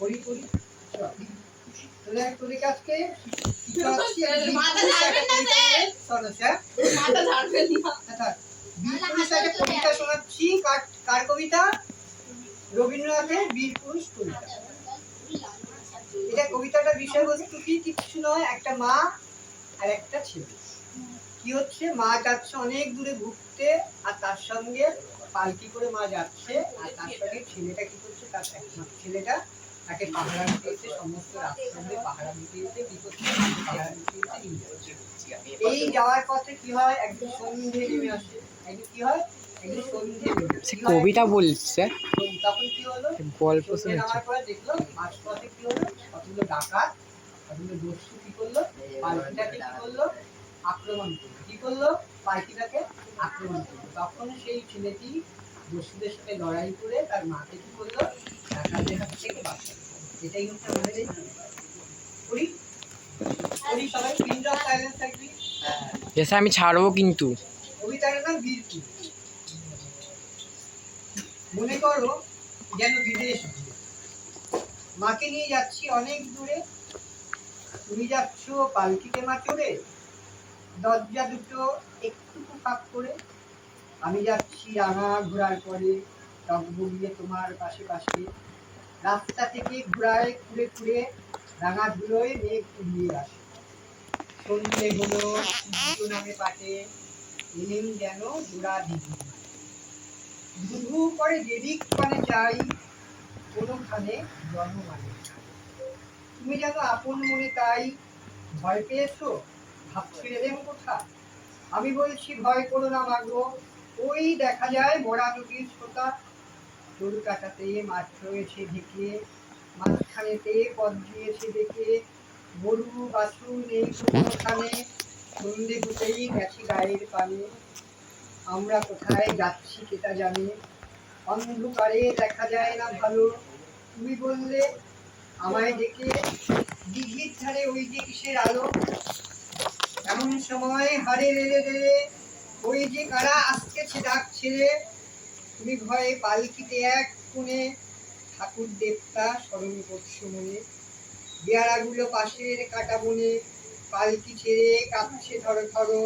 করি। করি তাহলে তোদের আচ্ছা কবিতা শোনাচ্ছি কার কবিতা? রবীন্দ্রনাথের বীর পুরুষ কবিতা। এটা বিষয়বস্তু কি? কিছু নয় একটা মা আর একটা ছেলে। কি হচ্ছে? মা যাচ্ছে অনেক দূরে ঘুরতে আর তার সঙ্গে পালকি করে মা যাচ্ছে আর তার সঙ্গে ছেলেটা কি করছে? তার ছেলেটা তাকে পাহারা সমস্ত রাস্তা পাহারা পাহারা নিয়ে যাচ্ছে। এই যাওয়ার পথে কি হয়? একদিন সন্ধে নেমে আসে। একদিন কি হয়? একদিন সন্ধে সে কবিতা বলছে। তখন কি হলো? গল্প পরে দেখল মাঝপথে কি হলো? কতগুলো ডাকাত কতগুলো দস্যু কি করল? পালকিটাকে কি করল? আক্রমণ করল। কি করল? পালকিটাকে আক্রমণ করল। তখন সেই ছেলেটি দস্যুদের সাথে লড়াই করে তার মাকে কি করল? আমি ছাড়বো কিন্তু মনে করো যেন বিদেশ মাকে নিয়ে যাচ্ছি অনেক দূরে তুমি যাচ্ছ পালকিতে মা চড়ে দরজা দুটো একটু ফাঁক করে আমি যাচ্ছি রাঙা ঘোরার পরে টক তোমার পাশে পাশে রাস্তা থেকে ঘোরায় ঘুরে ঘুরে রাঙা ধুলোয় মেঘ উড়িয়ে আসে। সন্ধে হলো দুটো নামে পাটে, এলেন যেন জোড়া দিদি দুধু করে যেদিক মানে চাই কোনোখানে জন্ম মানে তুমি যেন আপন মনে তাই ভয় পেয়েছ? ভাবছি এলেন কোথা আমি বলছি, ভয় করো না মাগো। ওই দেখা যায় মরা নদীর শ্রোতা চুল কাটাতে মাছ রয়েছে ঢেকে, মাঝখানেতে পদ দিয়েছে দেখে গরু বাছুর নেই কোনোখানে সন্ধে হতেই গেছি গায়ের পানে। আমরা কোথায় যাচ্ছি কেটা জানে। অন্ধকারে দেখা যায় না ভালো। তুমি বললে, আমায় ডেকে। দিঘির ধারে ওই যে কিসের আলো? এমন সময় হারে রেড়ে রেড়ে ওই যে কারা আসতেছে ডাক ছেড়ে। তুমি ভয়ে পালকিতে এক কোণে ঠাকুর দেবতা স্মরণ করছ মনে। বেয়ারাগুলো পাশের কাটা বনে পালকি ছেড়ে কাঁপছে ধরো ধরো।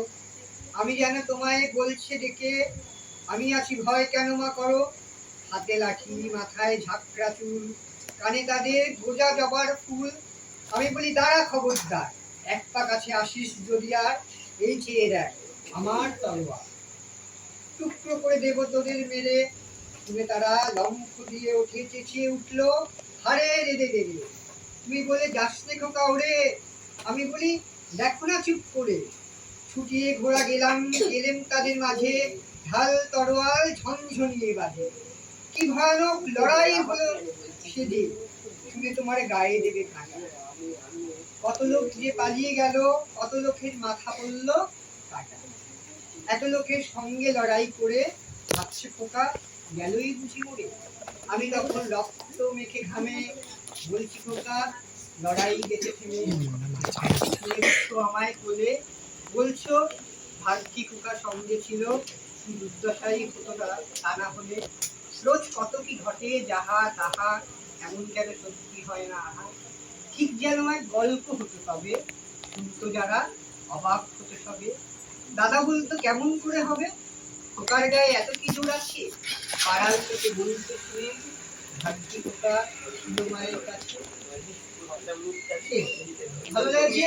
আমি যেন তোমায় বলছে ডেকে, আমি আছি ভয় কেন মা করো? হাতে লাঠি, মাথায় ঝাঁকড়া চুল, কানে তাদের গোজা জবার ফুল। আমি বলি, দাঁড়া খবরদার, এক পা কাছে আসিস যদি আর, এই চেয়ে দেখ আমার তলোয়ার। টুকরো করে দেব তোদের মেরে শুনে তারা লম্ফ দিয়ে উঠে চেঁচিয়ে উঠল, হারে রেদে দেবে, তুমি বলে যাস নে খোকা ওরে। আমি বলি, দেখো না চুপ করে। ছুটিয়ে ঘোড়া গেলাম গেলেম তাদের মাঝে। ঢাল তরোয়াল ঝনঝনিয়ে বাঁধে। কি ভয়ানক লড়াই হলো সেদিন। তুমি তোমার গায়ে দেবে কাটা। কত লোক যে পালিয়ে গেল, কত লোকের মাথা পড়ল কাটা। এত লোকের সঙ্গে লড়াই করে ভাবছে পোকা, গেলই বুঝি মরে। আমি তখন রক্ত মেখে ঘামে বলছি, পোকা, লড়াই গেছে থেমে আমায় কোলে। বলছো ভাগ্যি কুকা সঙ্গে ছিল দুর্দশাই হতো তা তা না হলে রোজ কত কি ঘটে, যাহা তাহা, এমন যেন সত্যি হয় না আহা? ঠিক যেন এক গল্প হতো তবে শুনতো যারা অবাক হতো সবে দাদা বলতো কেমন করে হবে? খোকার গায়ে এত কিছু আছে? পাড়াল থেকে বলতে শুনে। ভাবছি খোকা মায়ের কাছে। ভালো লাগছে?